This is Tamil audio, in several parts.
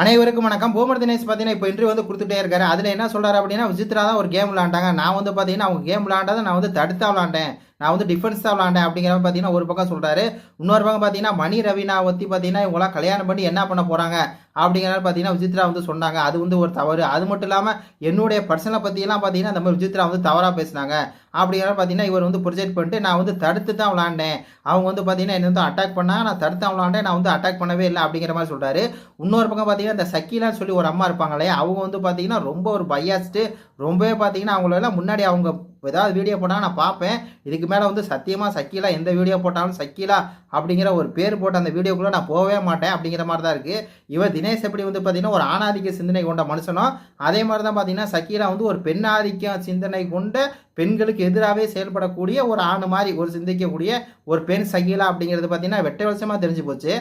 அனைவருக்கும் வணக்கம். பூமர் தினேஷ் பார்த்தீங்கன்னா இப்போ இன்டர்வியூ வந்து கொடுத்துட்டே இருக்காரு. அதில் என்ன சொல்கிறார் அப்படின்னா விசித்ரா தான் ஒரு கேம் விளாண்டாங்க நான் வந்து பார்த்தீங்கன்னா அவங்க கேம் விளாண்டதை நான் வந்து தடுத்தா விளாண்டேன் நான் வந்து டிஃபென்ஸ் தான் விளாண்டேன் அப்படிங்கிற மாதிரி பார்த்தீங்கன்னா ஒரு பக்கம் சொல்கிறாரு இன்னொரு பக்கம் பார்த்தீங்கன்னா மணி ரவினா பற்றி பார்த்தீங்கன்னா இவங்களாம் கல்யாணம் பண்ணி என்ன பண்ண போகிறாங்க அப்படிங்கிற பார்த்தீங்கன்னா விசித்ரா வந்து சொன்னாங்க. அது வந்து ஒரு தவறு. அது மட்டும் இல்லாமல் என்னுடைய பர்சனலை பற்றியெல்லாம் பார்த்தீங்கன்னா இந்த மாதிரி விசித்ரா வந்து தவறாக பேசினாங்க. அப்படிங்கிற பார்த்தீங்கன்னா இவர் வந்து ப்ரொஜெக்ட் பண்ணிட்டு நான் வந்து தடுத்து தான் விளாண்டேன். அவங்க வந்து பார்த்தீங்கன்னா என்ன வந்து அட்டாக் பண்ணால் நான் தடுத்து தான் விளாண்டேன். நான் வந்து அட்டாக் பண்ணவே இல்லை அப்படிங்கிற மாதிரி சொல்கிறாரு இன்னொரு பக்கம் பார்த்தீங்கன்னா இந்த சக்கீலான்னு சொல்லி ஒரு அம்மா இருப்பாங்களே அவங்க வந்து பார்த்தீங்கன்னா ரொம்ப ஒரு பையாஸ்ட்டு ரொம்பவே பார்த்தீங்கன்னா அவங்களெல்லாம் முன்னாடி அவங்க ஏதாவது வீடியோ போட்டால் நான் பார்ப்பேன். இதுக்கு மேலே வந்து சத்தியமாக சக்கீலா எந்த வீடியோ போட்டாலும் சக்கீலா அப்படிங்கிற ஒரு பேர் போட்ட அந்த வீடியோக்குள்ளே நான் போகவே மாட்டேன் அப்படிங்கிற மாதிரி தான் இருக்குது இவன் தினேஷ் எப்படி வந்து பார்த்தீங்கன்னா ஒரு ஆணாதிக்க சிந்தனை கொண்ட மனுஷனும் அதே மாதிரி தான் பார்த்தீங்கன்னா சக்கீலா வந்து ஒரு பெண்ணாதிக்க சிந்தனை கொண்ட பெண்களுக்கு எதிராகவே செயல்படக்கூடிய ஒரு ஆண் மாதிரி ஒரு சிந்திக்கக்கூடிய ஒரு பெண் சகீலா அப்படிங்கிறது பார்த்தீங்கன்னா வெட்ட வருஷமாக தெரிஞ்சு போச்சு.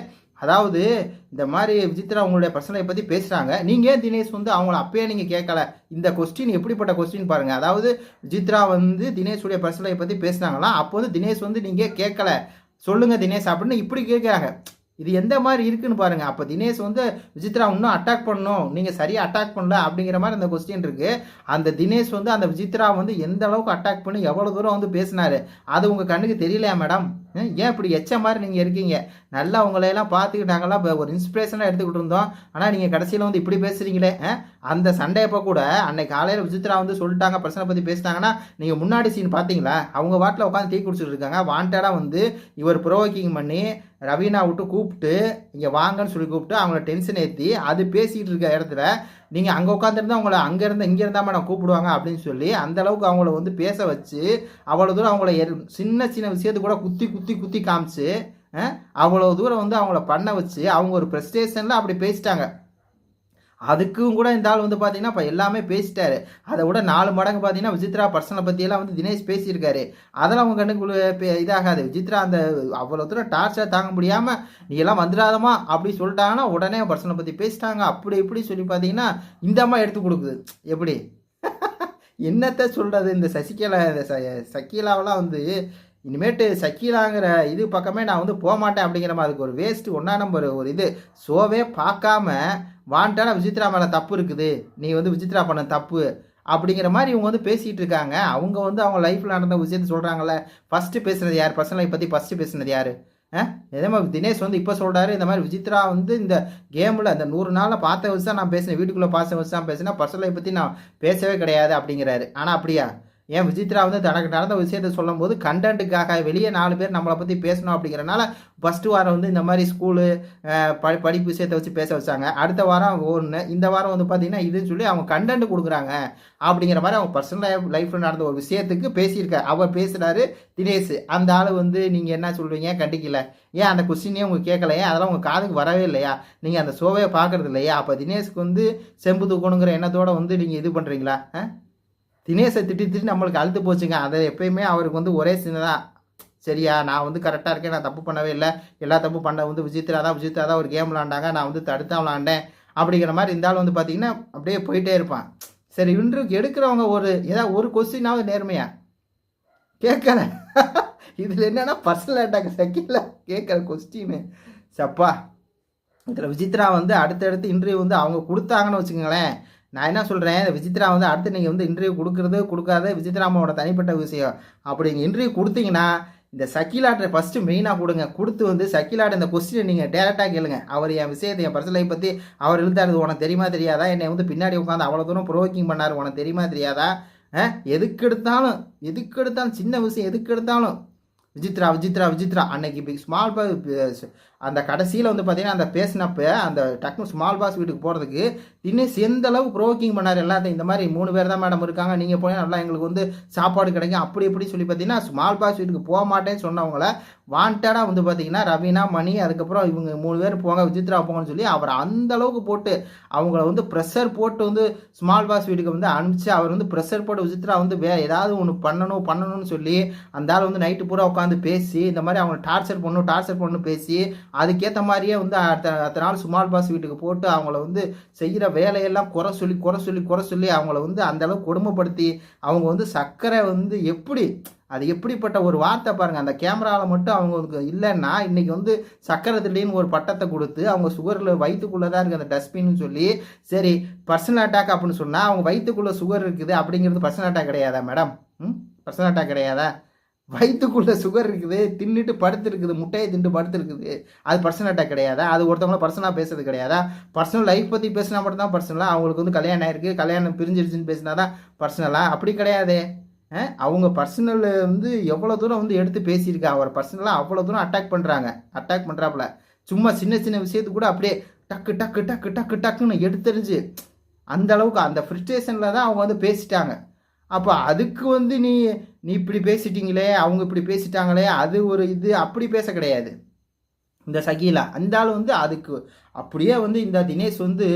அதாவது இந்த மாதிரி விசித்ரா உங்களுடைய பிரச்சனையை பற்றி பேசுகிறாங்க நீங்கள் ஏன் தினேஷ் வந்து அவங்கள அப்பயே நீங்கள் கேட்கல? இந்த கொஸ்டின் எப்படிப்பட்ட கொஸ்டின் பாருங்கள் அதாவது விசித்ரா வந்து தினேஷுடைய பிரச்சனையை பற்றி பேசுனாங்களா? அப்போ வந்து தினேஷ் வந்து நீங்கள் கேட்கல. சொல்லுங்கள் தினேஷ் அப்படின்னு இப்படி கேட்குறாங்க. இது எந்த மாதிரி இருக்குன்னு பாருங்க. அப்போ தினேஷ் வந்து விஜித்ரா இன்னும் அட்டாக் பண்ணணும். நீங்கள் சரியாக அட்டாக் பண்ணல அப்படிங்கிற மாதிரி அந்த கொஸ்டின் இருக்கு. அந்த தினேஷ் வந்து அந்த விஜித்ரா வந்து எந்த அளவுக்கு அட்டாக் பண்ணி எவ்வளோ தூரம் வந்து பேசினாரு? அது உங்கள் கண்ணுக்கு தெரியலையா மேடம் ஏன் இப்படி எச்ச மாதிரி நீங்கள் இருக்கீங்க? நல்லா உங்களையெல்லாம் பார்த்துக்கிட்டு நாங்கள்லாம் இப்போ ஒரு இன்ஸ்பிரேஷனாக எடுத்துக்கிட்டு இருந்தோம். ஆனால் நீங்கள் கடைசியில் வந்து இப்படி பேசுகிறீங்களே அந்த சண்டையப்போ கூட அன்னைக்கு காலையில் விசித்ரா வந்து சொல்லிட்டாங்க பிரச்சனை பற்றி பேசிட்டாங்கன்னா நீங்கள் முன்னாடி சீன் பார்த்தீங்களா? அவங்க வாட்டில் உட்காந்து டீ குடிச்சிட்டு இருக்காங்க. வாண்டடாக வந்து இவர் ப்ரோவோக்கிங் பண்ணி ரவீனா விட்டு கூப்பிட்டு இங்கே வாங்கன்னு சொல்லி கூப்பிட்டு அவங்கள டென்ஷன் ஏற்றி அது பேசிகிட்டு இருக்க இடத்துல நீங்கள் அங்கே உட்காந்துருந்தா அவங்கள அங்கேருந்து இங்கே இருந்தால் மேடம் கூப்பிடுவாங்க அப்படின்னு சொல்லி அந்த அளவுக்கு அவங்கள வந்து பேச வச்சு அவ்வளோ தூரம் அவங்கள சின்ன சின்ன விஷயத்து கூட குத்தி குத்தி குத்தி காமிச்சு அவ்வளோ தூரம் வந்து அவங்கள பண்ண வச்சு அவங்க ஒரு ப்ரெஸ்டேஷனில் அப்படி பேசிட்டாங்க. அதுக்கும் கூட இந்த ஆள் வந்து பார்த்தீங்கன்னா இப்போ எல்லாமே பேசிட்டாரு. அதை விட நாலு மடங்கு பார்த்தீங்கன்னா விசித்ரா பர்சனை பற்றியெல்லாம் வந்து தினேஷ் பேசியிருக்காரு. அதெல்லாம் அவங்க கண்ணுக்கு பே- இதாகாது. விசித்ரா அந்த அவ்வளோ தூரம் டார்ச்சர் தாங்க முடியாமல் நீ எல்லாம் வந்துடாதமா அப்படி சொல்லிட்டாங்கன்னா உடனே பர்சனை பற்றி பேசிட்டாங்க. அப்படி இப்படி சொல்லி பார்த்தீங்கன்னா இந்த அம்மா எடுத்து கொடுக்குது. எப்படி? என்னத்த சொல்கிறது இந்த சசிகலா இந்த ச சக்கீலாவெல்லாம் வந்து இனிமேட்டு சக்கீலாங்கிற இது பக்கமே நான் வந்து போக மாட்டேன் அப்படிங்கிற மாதிரி. அதுக்கு ஒரு வேஸ்ட்டு ஒன்றா நம்பர் ஒரு இது. ஷோவே பார்க்காம வாண்டான விசித்ரா மேலே தப்பு இருக்குது. நீ வந்து விசித்ரா பண்ண தப்பு. அப்படிங்கிற மாதிரி இவங்க வந்து பேசிகிட்டு இருக்காங்க. அவங்க வந்து அவங்க லைஃப்பில் நடந்த விஷயத்த சொல்கிறாங்கல்ல ஃபஸ்ட்டு பேசுனது யார்? பர்சனல் லைஃப் பற்றி ஃபஸ்ட்டு பேசுனது யார்? இதே மாதிரி தினேஷ் வந்து இப்போ சொல்கிறாரு இந்த மாதிரி விசித்ரா வந்து இந்த கேமில் இந்த நூறு நாளில் பார்த்த வச்சு தான் நான் பேசினேன். வீட்டுக்குள்ளே பார்த்த வச்சு தான் பேசினேன். பர்சனல் லைஃப் பற்றி நான் பேசவே கிடையாது அப்படிங்கிறாரு. ஆனால் அப்படியா? ஏன் விசித்ரா வந்து தனக்கு நடந்த விஷயத்த சொல்லும்போது கண்டென்ட்டுக்காக வெளியே நாலு பேர் நம்மளை பற்றி பேசணும் அப்படிங்கிறனால ஃபஸ்ட்டு வாரம் வந்து இந்த மாதிரி ஸ்கூலு படி படிப்பு விஷயத்தை வச்சு பேச வச்சாங்க. அடுத்த வாரம் ஒன்று இந்த வாரம் வந்து பார்த்தீங்கன்னா இதுன்னு சொல்லி அவங்க கண்டென்ட் கொடுக்குறாங்க அப்படிங்கிற மாதிரி அவங்க பர்சனல் லைஃப்பில் நடந்த ஒரு விஷயத்துக்கு பேசியிருக்காரு. அவர் பேசுகிறாரு தினேஷ் அந்த ஆள் வந்து நீங்கள் என்ன சொல்கிறீங்க கண்டிக்கல. ஏன் அந்த கொஸ்டினே உங்களுக்கு கேட்கலையே அதெல்லாம் உங்கள் காதுக்கு வரவே இல்லையா? நீங்கள் அந்த ஷோவே பார்க்கறது இல்லையா? அப்போ தினேஷ்க்கு வந்து செம்பு தூக்கணுங்கிற எண்ணத்தோட வந்து நீங்கள் இது பண்ணுறீங்களா தினேஷை திட்டி திட்டி நம்மளுக்கு அழுத்து போச்சுங்க. அதை எப்பயுமே அவருக்கு வந்து ஒரே சின்னதாக சரியா நான் வந்து கரெக்டாக இருக்கேன். நான் தப்பு பண்ணவே இல்லை. எல்லா தப்பு பண்ண வந்து விஜித்ரா தான் விஜித்ரா தான் ஒரு கேம் விளாண்டாங்க நான் வந்து தடுத்தா விளாண்டேன் அப்படிங்கிற மாதிரி இருந்தாலும் வந்து பார்த்தீங்கன்னா அப்படியே போயிட்டே இருப்பான். சரி இன்டர்வியூக்கு எடுக்கிறவங்க ஒரு ஏதாவது ஒரு கொஸ்டினாவது நேர்மையா? கேட்கல. இதில் என்னென்னா பர்சனல் அட்டாக் செகண்டில் கேட்குற கொஸ்டின்னு சப்பா இதில் விஜித்ரா வந்து அடுத்தடுத்து இன்டர்வியூ வந்து அவங்க கொடுத்தாங்கன்னு வச்சுக்கோங்களேன். நான் என்ன சொல்கிறேன் விசித்ரா வந்து அடுத்து நீங்கள் வந்து இன்டர்வியூ கொடுக்குறது கொடுக்காத விசித்ராமாவோட தனிப்பட்ட விஷயம். அப்படி நீங்கள் இன்டர்வியூ கொடுத்தீங்கன்னா இந்த சக்கிலாட்டை ஃபஸ்ட்டு மெயினாக கொடுங்க. கொடுத்து வந்து சக்கிலாட்ட இந்த கொஸ்டினை நீங்கள் டேரெக்டாக கேளுங்க. அவர் என் விஷயத்தை என் பர்சனலை பற்றி அவர் இழுத்தாரு உனக்கு தெரியுமா தெரியாதா? என்னை வந்து பின்னாடி உட்காந்து அவ்வளோ தூரம் ப்ரோக்கிங் பண்ணார். உனக்கு தெரியுமா தெரியாதா? எதுக்கு எடுத்தாலும் எதுக்கு எடுத்தாலும் சின்ன விஷயம் எதுக்கு எடுத்தாலும் விஜித்ரா விஜித்ரா விஜித்ரா அன்னைக்கு ஸ்மால் பாஸ் அந்த கடைசியில் வந்து பார்த்தீங்கன்னா அந்த பேசினப்ப அந்த டக்குனு ஸ்மால் பாஸ் வீட்டுக்கு போகிறதுக்கு தினேஷ் எந்த அளவுக்கு ப்ரோக்கிங் பண்ணார் எல்லாத்தையும். இந்த மாதிரி மூணு பேர் தான் மேடம் இருக்காங்க நீங்கள் போய் நல்லா எங்களுக்கு வந்து சாப்பாடு கிடைக்கும் அப்படி இப்படி சொல்லி பார்த்தீங்கன்னா ஸ்மால் பாஸ் வீட்டுக்கு போக மாட்டேன்னு சொன்னவங்கள வாண்டடாக வந்து பார்த்தீங்கன்னா ரவீனா மணி அதுக்கப்புறம் இவங்க மூணு பேர் போங்க விஜித்ரா போங்கன்னு சொல்லி அவர் அந்த அளவுக்கு போட்டு அவங்கள வந்து ப்ரெஷர் போட்டு வந்து ஸ்மால் பாஸ் வீட்டுக்கு வந்து அனுப்பிச்சு அவர் வந்து ப்ரெஷர் போட்டு விஜித்ரா வந்து வே ஏதாவது ஒன்று பண்ணணும் பண்ணணும்னு சொல்லி அந்த ஆள் வந்து நைட்டு பூரா உட்காந்து உட்காந்து பேசி இந்த மாதிரி அவங்க டார்ச்சர் பண்ணும் டார்ச்சர் பண்ணும் பேசி அதுக்கேற்ற மாதிரியே வந்து அடுத்த அடுத்த நாள் சுமால் பாஸ் வீட்டுக்கு போட்டு அவங்கள வந்து செய்கிற வேலையெல்லாம் குறை சொல்லி குறை சொல்லி குறை சொல்லி அவங்கள வந்து அந்தளவுக்கு கொடுமைப்படுத்தி அவங்க வந்து சர்க்கரை வந்து எப்படி அது எப்படிப்பட்ட ஒரு வார்த்தை பாருங்கள் அந்த கேமராவில் மட்டும் அவங்களுக்கு இல்லைன்னா இன்றைக்கி வந்து சக்கரை திடீர்னு ஒரு பட்டத்தை கொடுத்து அவங்க சுகரில் வயிற்றுக்குள்ளே தான் இருக்குது அந்த டஸ்ட்பின்னு சொல்லி சரி பர்சனல் அட்டாக் அப்படின்னு சொன்னால் அவங்க வயிற்றுக்குள்ளே சுகர் இருக்குது அப்படிங்கிறது பர்சனல் அட்டாக் கிடையாதா மேடம் ம்? பர்சனல் அட்டாக் கிடையாதா? வயிற்றுக்குள்ளே சுகர் இருக்குது தின்னுட்டு படுத்துருக்குது முட்டையை தின்ட்டு படுத்துருக்குது. அது பர்சனல் அட்டாக் கிடையாதா? அது ஒருத்தவங்கள பர்சனலாக பேசுறது கிடையாதா? பர்சனல் லைஃப் பற்றி பேசினா மட்டும் தான் பர்சனலாக அவங்களுக்கு வந்து கல்யாணம் ஆயிருக்கு கல்யாணம் பிரிஞ்சிருச்சுன்னு பேசினா தான் பர்சனலாக அப்படி கிடையாதே. அவங்க பர்சனல் வந்து எவ்வளோ தூரம் வந்து எடுத்து பேசியிருக்கா? அவர் பர்சனலாக அவ்வளோ தூரம் அட்டாக் பண்ணுறாங்க அட்டாக் பண்ணுறாப்புல சும்மா சின்ன சின்ன விஷயத்துக்கு கூட அப்படியே டக்கு டக்கு டக்கு டக்கு டக்குன்னு எடுத்துருச்சு அந்த அளவுக்கு அந்த ஃப்ரிஸ்ட்ரேஷனில் தான் அவங்க வந்து பேசிட்டாங்க. அப்போ அதுக்கு வந்து நீ நீ இப்படி பேசிட்டீங்களே அவங்க இப்படி பேசிட்டாங்களே அது ஒரு இது அப்படி பேச கிடையாது. இந்த சகீலா அந்த ஆள் வந்து அதுக்கு அப்படியே வந்து இந்த தினேஷ் வந்து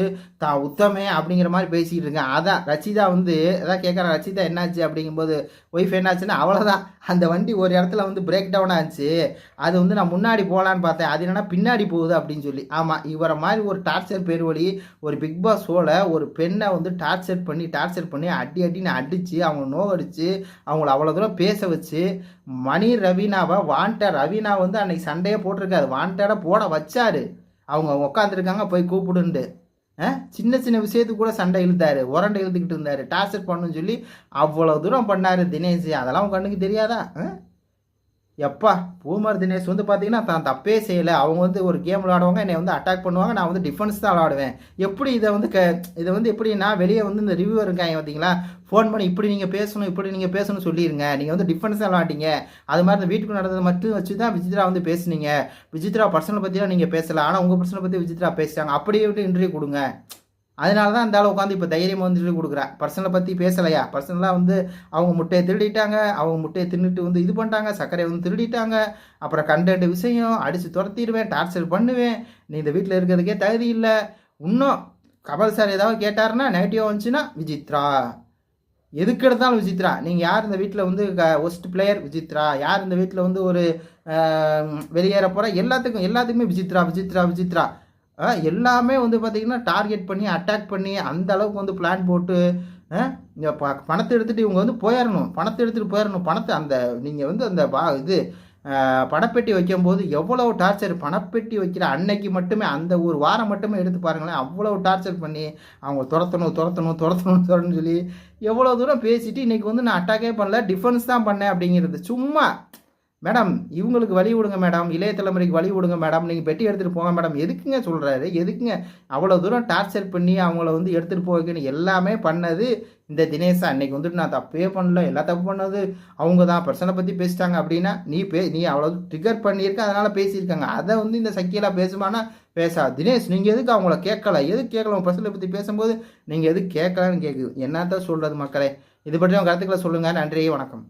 தான் உத்தமே அப்படிங்கிற மாதிரி பேசிக்கிட்டு இருக்கேன். அதான் ரச்சிதா வந்து அதான் கேட்குறேன் ரச்சிதா என்னாச்சு? அப்படிங்கும்போது ஒய்ஃப் என்னாச்சுன்னா அவ்வளோதான் அந்த வண்டி ஒரு இடத்துல வந்து பிரேக் டவுன் ஆச்சு. அது வந்து நான் முன்னாடி போகலான்னு பார்த்தேன். அது என்னென்னா பின்னாடி போகுது அப்படின்னு சொல்லி. ஆமாம் இவரை மாதிரி ஒரு டார்ச்சர் பேர் வழி ஒரு பிக் பாஸ் ஷோவில் ஒரு பெண்ணை வந்து டார்ச்சர் பண்ணி டார்ச்சர் பண்ணி அடி அடின்னு அடித்து அவங்க நோகடிச்சு அவங்கள அவ்வளோ தூரம் பேச வச்சு மணி ரவீனாவை வாண்ட ரவீனா வந்து அன்னைக்கு சண்டையே போட்டிருக்காரு. வாண்டடாக போட வச்சாரு. அவங்க உட்காந்துருக்காங்க போய் கூப்பிடுன்ட்டு. சின்ன சின்ன விஷயத்துக்கு கூட சண்டை இழுத்தாரு. உரண்டை இழுத்துக்கிட்டு இருந்தாரு. டார்ச்சர் பண்ணுன்னு சொல்லி அவ்வளோ தூரம் பண்ணாரு தினேஷ். அதெல்லாம் உங்க கண்ணுக்கு தெரியாதா? எப்பா பூமர் தினேஷ் வந்து பார்த்தீங்கன்னா தான் தப்பே செய்யலை. அவங்க வந்து ஒரு கேம் விளாடுவாங்க என்னை வந்து அட்டாக் பண்ணுவாங்க நான் வந்து டிஃபென்ஸ் தான் விளாடுவேன் எப்படி இதை வந்து க இதை வந்து எப்படி நான் வெளியே வந்து இந்த ரிவ்யூ இருக்காங்க பார்த்தீங்களா? ஃபோன் பண்ணி இப்படி நீங்கள் பேசணும் இப்படி நீங்கள் பேசணும்னு சொல்லிடுங்க நீங்கள் வந்து டிஃபென்ஸாக தான் விளாட்டிங்க அது மாதிரி இந்த வீட்டுக்கு நடந்தது மட்டும் வச்சு தான் விஜித்ரா வந்து பேசுனீங்க. விஜித்ரா பர்சனல் பற்றிலாம் நீங்கள் பேசலை. ஆனால் உங்கள் பர்சனல் பற்றி விஜித்ரா பேசுகிறாங்க அப்படியே விட்டு இன்டர்வியூ கொடுங்க. அதனால தான் அந்த ஆள் உட்காந்து இப்போ தைரியம் வந்துட்டு கொடுக்குறேன் பர்சனலை பற்றி பேசலையா? பர்சனலாக வந்து அவங்க முட்டையை திருடிட்டாங்க. அவங்க முட்டையை தின்னுட்டு வந்து இது பண்ணிட்டாங்க. சர்க்கரையை வந்து திருடிட்டாங்க. அப்புறம் கண்டென்ட் விஷயம் அடித்து துரத்திடுவேன் டார்ச்சர் பண்ணுவேன். நீ இந்த வீட்டில் இருக்கிறதுக்கே தகுதி இல்லை. இன்னும் கமல் சார் ஏதாவது கேட்டாருன்னா நெகட்டிவாக வந்துச்சுன்னா விஜித்ரா. எதுக்கு எடுத்தாலும் விஜித்ரா. நீங்கள் யார் இந்த வீட்டில் வந்து க ஒஸ்ட் பிளேயர் விஜித்ரா. யார் இந்த வீட்டில் வந்து ஒரு வெளியேற போகிற எல்லாத்துக்கும் எல்லாத்துக்குமே விஜித்ரா விஜித்ரா விஜித்ரா. எல்லாமே வந்து பார்த்திங்கன்னா டார்கெட் பண்ணி அட்டாக் பண்ணி அந்த அளவுக்கு வந்து பிளான் போட்டு இங்கே ப பணத்தை எடுத்துகிட்டு இவங்க வந்து போயிடணும் பணத்தை எடுத்துகிட்டு போயிடணும் பணத்தை அந்த நீங்கள் வந்து அந்த பா இது பணப்பெட்டி வைக்கும்போது எவ்வளோ டார்ச்சர் பணப்பெட்டி வைக்கிற அன்னைக்கு மட்டுமே அந்த ஒரு வாரம் மட்டுமே எடுத்து பாருங்களேன். அவ்வளோ டார்ச்சர் பண்ணி அவங்க துரத்தணும் துரத்தணும் துரத்தணும் துரன்னு சொல்லி எவ்வளோ தூரம் பேசிட்டு இன்றைக்கி வந்து நான் அட்டாக்கே பண்ணல டிஃபென்ஸ் தான் பண்ணேன் அப்படிங்கிறது. சும்மா மேடம் இவங்களுக்கு வழி விடுங்க மேடம் இளைய தலைமுறைக்கு வழி விடுங்க மேடம் நீங்கள் பெட்டி எடுத்துகிட்டு போங்க மேடம். எதுக்குங்க சொல்கிறாரு எதுக்குங்க? அவ்வளோ தூரம் டார்ச்சர் பண்ணி அவங்கள வந்து எடுத்துகிட்டு போகன்னு எல்லாமே பண்ணது இந்த தினேஷா அன்னைக்கு வந்துட்டு நான் தப்பே பண்ணல. எல்லா தப்பு பண்ணது. அவங்க தான் பர்சனை பற்றி பேசிட்டாங்க அப்படின்னா நீ பே நீ அவ்வளோ ட்ரிகர் பண்ணியிருக்க அதனால் பேசியிருக்காங்க. அதை வந்து இந்த சக்கியெல்லாம் பேசுமானா பேசா தினேஷ் நீங்கள் எதுக்கு அவங்கள கேட்கல? எதுக்கு கேட்கல? உங்கள் பர்சனை பற்றி பேசும்போது நீங்கள் எதுக்கு கேட்கலன்னு கேட்குது என்னத்தான் சொல்கிறது மக்களே? இது பற்றி உங்கள் கருத்துக்களை சொல்லுங்கள் நன்றி வணக்கம்.